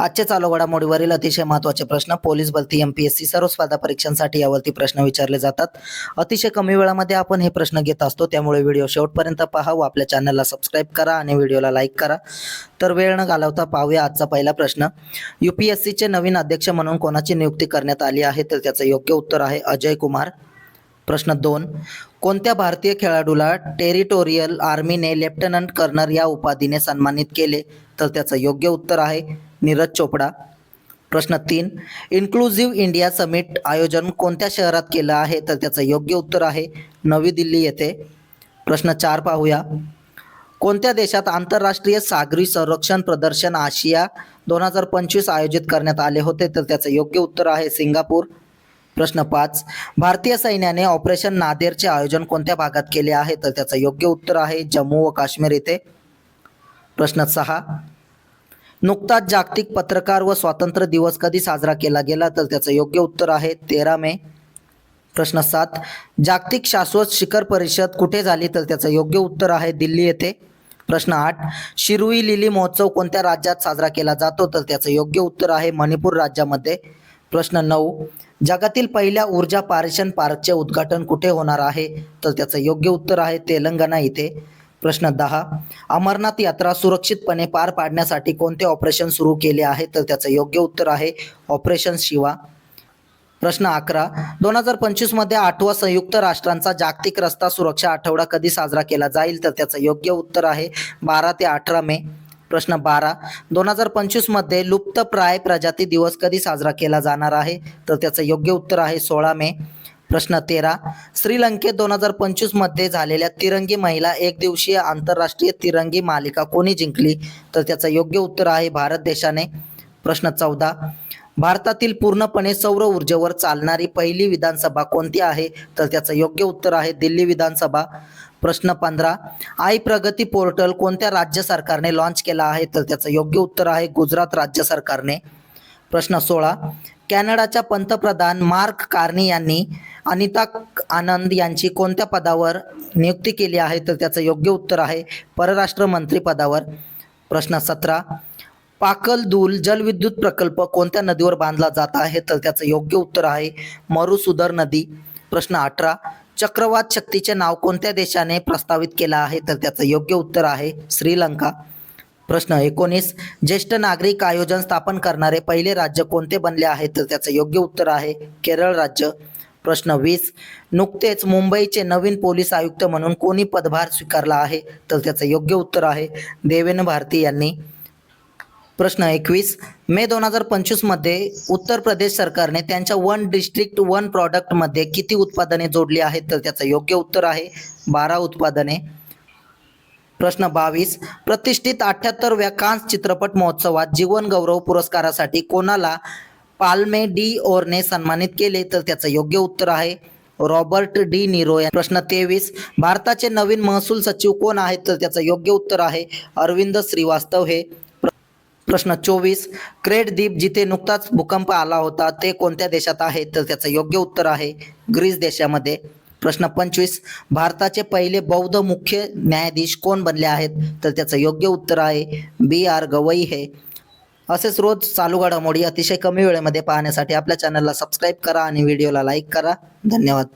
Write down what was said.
आजचे चालू घडामोडीवरील अतिशय महत्त्वाचे प्रश्न पोलीस भरती एम पी एस सी सर्व स्पर्धा परीक्षांसाठी यावरती प्रश्न विचारले जातात. अतिशय कमी वेळामध्ये आपण हे प्रश्न घेत असतो त्यामुळे व्हिडिओ शेवटपर्यंत पहा व आपल्या चॅनलला सबस्क्राईब करा आणि व्हिडिओला लाईक करा. तर वेळ न घालवता पाहूया आजचा पहिला प्रश्न. यू पी एस सीचे नवीन अध्यक्ष म्हणून कोणाची नियुक्ती करण्यात आली आहे? तर त्याचं योग्य उत्तर आहे अजय कुमार. प्रश्न दोन. कोणत्या भारतीय खेळाडूला टेरिटोरियल आर्मीने लेफ्टनंट कर्नल या उपाधीने सन्मानित केले? तर त्याचं योग्य उत्तर आहे नीरज चोपडा. प्रश्न तीन इन्क्लुझिव्ह इंडिया समिट आयोजन कोणत्या शहरात केलं आहे? तर त्याचं योग्य उत्तर आहे नवी दिल्ली येथे. प्रश्न चार पाहूया. कोणत्या देशात आंतरराष्ट्रीय सागरी संरक्षण प्रदर्शन आशिया दोन हजार पंचवीस आयोजित करण्यात आले होते? तर त्याचं योग्य उत्तर आहे सिंगापूर. प्रश्न पाच भारतीय सैन्याने ऑपरेशन नादेरचे आयोजन कोणत्या भागात केले आहे? तर त्याचं योग्य उत्तर आहे जम्मू व काश्मीर येथे. प्रश्न सहा नुकताच जागतिक पत्रकार व स्वातंत्र्य दिवस कधी साजरा केला गेला तर त्याचं योग्य उत्तर आहे तेरा मे. प्रश्न सात. जागतिक शाश्वत शिखर परिषद कुठे झाली तर त्याचं योग्य उत्तर आहे दिल्ली येथे. प्रश्न आठ. शिरुई लिली महोत्सव कोणत्या राज्यात साजरा केला जातो तर त्याचं योग्य उत्तर आहे मणिपूर राज्यामध्ये. प्रश्न नऊ. जगातील पहिल्या ऊर्जा पारेषण पार्कचे उद्घाटन कुठे होणार आहे? तर त्याचं योग्य उत्तर आहे तेलंगणा इथे. प्रश्न दहा. अमरनाथ यात्रा सुरक्षितपणे पार पाडण्यासाठी कोणते ऑपरेशन सुरू केले आहे? तर त्याचं योग्य उत्तर आहे ऑपरेशन शिवा. प्रश्न अकरा. दोन हजार पंचवीसमध्ये आठवा संयुक्त राष्ट्रांचा जागतिक रस्ता सुरक्षा आठवडा कधी साजरा केला जाईल? तर त्याचं योग्य उत्तर आहे बारा ते अठरा मे. प्रश्न बारा. दोन हजार पंचवीसमध्ये लुप्तप्राय प्रजाती दिवस कधी साजरा केला जाणार आहे? तर त्याचं योग्य उत्तर आहे सोळा मे. प्रश्न तेरा. श्रीलंकेत दोन हजार पंचवीसमध्ये झालेल्या तिरंगी महिला एक दिवसीय आंतरराष्ट्रीय तिरंगी मालिका कोणी जिंकली? तर त्याचं योग्य उत्तर आहे भारत देशाने. प्रश्न चौदा. भारतातील पूर्णपणे सौर ऊर्जेवर चालणारी पहिली विधानसभा कोणती आहे? तर त्याचं योग्य उत्तर आहे दिल्ली विधानसभा. प्रश्न पंधरा. आई प्रगती पोर्टल कोणत्या राज्य सरकारने लॉन्च केला आहे? तर त्याचं योग्य उत्तर आहे गुजरात राज्य सरकारने. प्रश्न सोळा. कॅनडाच्या पंतप्रधान मार्क कार्नी यांनी अनिता आनंद यांची कोणत्या पदावर नियुक्ती केली आहे तर त्याचं योग्य उत्तर आहे परराष्ट्र मंत्री पदावर. प्रश्न सतरा. पाकलदूल जलविद्युत प्रकल्प कोणत्या नदीवर बांधला जात आहे तर त्याचं योग्य उत्तर आहे मरुसुदर नदी. प्रश्न अठरा. चक्रवात शक्तीचे नाव कोणत्या देशाने प्रस्तावित केलं आहे तर त्याचं योग्य उत्तर आहे श्रीलंका. प्रश्न. एकोणीस ज्येष्ठ नागरिक आयोजन स्थापन करणारे पहिले राज्य कोणते बनले आहे? तर त्याचं योग्य उत्तर आहे केरळ राज्य. प्रश्न वीस नुकतेच मुंबईचे नवीन पोलीस आयुक्त म्हणून कोणी पदभार स्वीकारला आहे? तर त्याचं योग्य उत्तर आहे देवेंद्र भारती यांनी. प्रश्न एकवीस मे दोन हजार पंचवीसमध्ये उत्तर प्रदेश सरकारने त्यांच्या वन डिस्ट्रिक्ट वन प्रॉडक्टमध्ये किती उत्पादने जोडली आहेत? तर त्याचं योग्य उत्तर आहे बारा उत्पादने. प्रश्न बावीस. प्रतिष्ठित अठ्याहत्तरव्या कान्स चित्रपट महोत्सवात जीवन गौरव पुरस्कारासाठी कोणाला पाल्मे डी ओरने सन्मानित केले? तर त्याचं योग्य उत्तर आहे रॉबर्ट डी निरो. प्रश्न तेवीस. भारताचे नवीन महसूल सचिव कोण आहेत? तर त्याचं योग्य उत्तर आहे अरविंद श्रीवास्तव हे. प्रश्न चोवीस. क्रेट द्वीप जिथे नुकताच भूकंप आला होता ते कोणत्या देशात आहे? तर त्याचं योग्य उत्तर आहे ग्रीस देशामध्ये. प्रश्न पंचवीस. भारताचे पहिले बौद्ध मुख्य न्यायाधीश कोण बनले आहेत? तर त्याचं योग्य उत्तर आहे बी आर गवई हे. असेच रोज चालू घडामोडी अतिशय कमी वेळेमध्ये पाहण्यासाठी आपल्या चॅनलला सबस्क्राईब करा आणि व्हिडिओला लाईक करा. धन्यवाद.